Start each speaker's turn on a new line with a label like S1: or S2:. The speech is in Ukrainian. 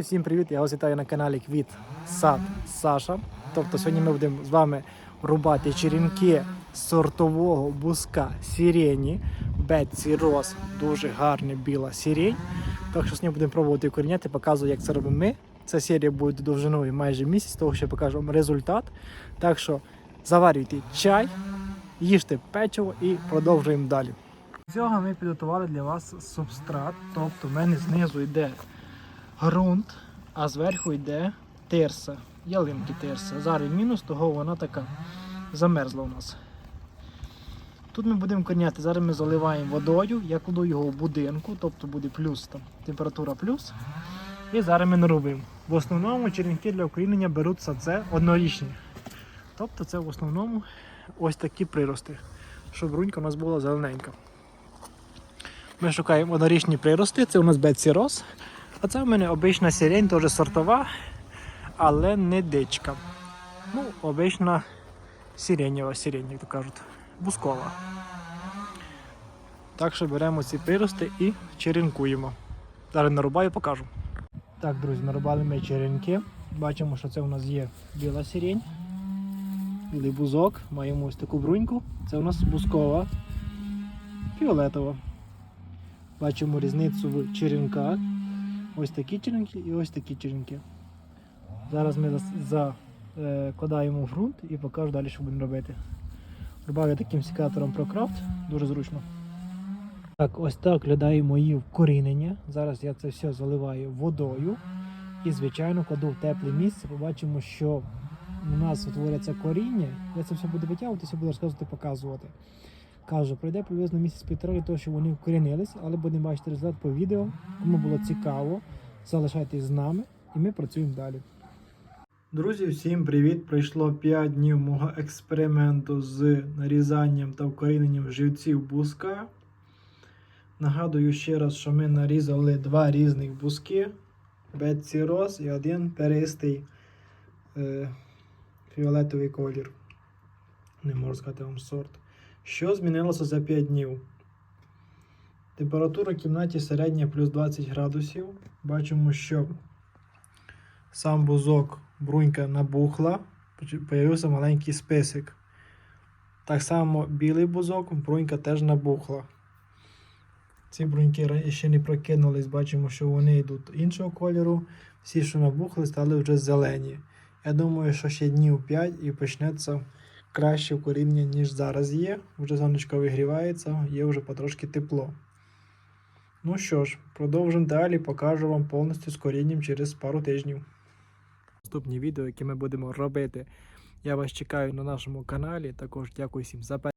S1: Всім привіт! Я вас вітаю на каналі Квіт Сад Саша. Тобто сьогодні ми будемо з вами рубати черенки сортового буска сирені. Бетсі Рос, дуже гарна біла сирень. Так що сьогодні будемо пробувати укоріняти, показую, як це робимо ми. Ця серія буде довжиною майже місяць, того що я покажу вам результат. Так що заварюйте чай, їжте печиво і продовжуємо далі. З цього ми підготували для вас субстрат, тобто в мене знизу йде ґрунт, а зверху йде тирса, ялинки тирса. Зараз мінус, того вона така замерзла у нас. Тут ми будемо корняти, зараз ми заливаємо водою, я кладу його в будинку, тобто буде плюс там, температура плюс. І зараз ми нарубимо. В основному черенки для укорінення беруться це однорічні. Тобто це в основному ось такі прирости, щоб брунька у нас була зелененька. Ми шукаємо однорічні прирости, це у нас Бетсі Рос. А це в мене обична сирень, теж сортова, але не дичка. Ну, обична сиренєва сирень, як то кажуть, бускова. Так що беремо ці прирости і черенкуємо. Зараз нарубаю, покажу. Так, друзі, нарубали ми черенки. Бачимо, що це у нас є біла сирень, білий бузок. Маємо ось таку бруньку. Це у нас бускова, фіолетова. Бачимо різницю в черенках. Ось такі черенки і ось такі черенки. Зараз ми закладаємо в ґрунт і покажу далі, що будемо робити. Рубав я таким секатором ProCraft, дуже зручно. Так, ось так виглядає мої вкорінення. Зараз я це все заливаю водою і, звичайно, кладу в тепле місце. Побачимо, що у нас утворюється коріння. Я це все буду витягувати, все буду розказувати, показувати. Кажу, пройде приблизно місяць-півтора для того, щоб вони вкорінились, але будемо бачити результат по відео. Кому було цікаво, залишайтесь з нами і ми працюємо далі. Друзі, всім привіт! Пройшло 5 днів мого експерименту з нарізанням та вкоріненням живців буска. Нагадую ще раз, що ми нарізали два різних буски: Бетсі Рос і один перистий е, фіолетовий колір. Не можу сказати вам сорт. Що змінилося за 5 днів? Температура в кімнаті середня плюс 20 градусів. Бачимо, що сам бузок брунька набухла, появився маленький списик. Так само білий бузок, брунька теж набухла. Ці бруньки ще не прокинулись, бачимо, що вони йдуть іншого кольору. Всі, що набухли, стали вже зелені. Я думаю, що ще днів 5 і почнеться краще вкоріння, ніж зараз є. Вже сонечко вигрівається, є вже потрошки тепло. Ну що ж, продовжимо далі, покажу вам повністю з корінням через пару тижнів. Наступні відео, які ми будемо робити. Я вас чекаю на нашому каналі. Також дякую всім за перегляд.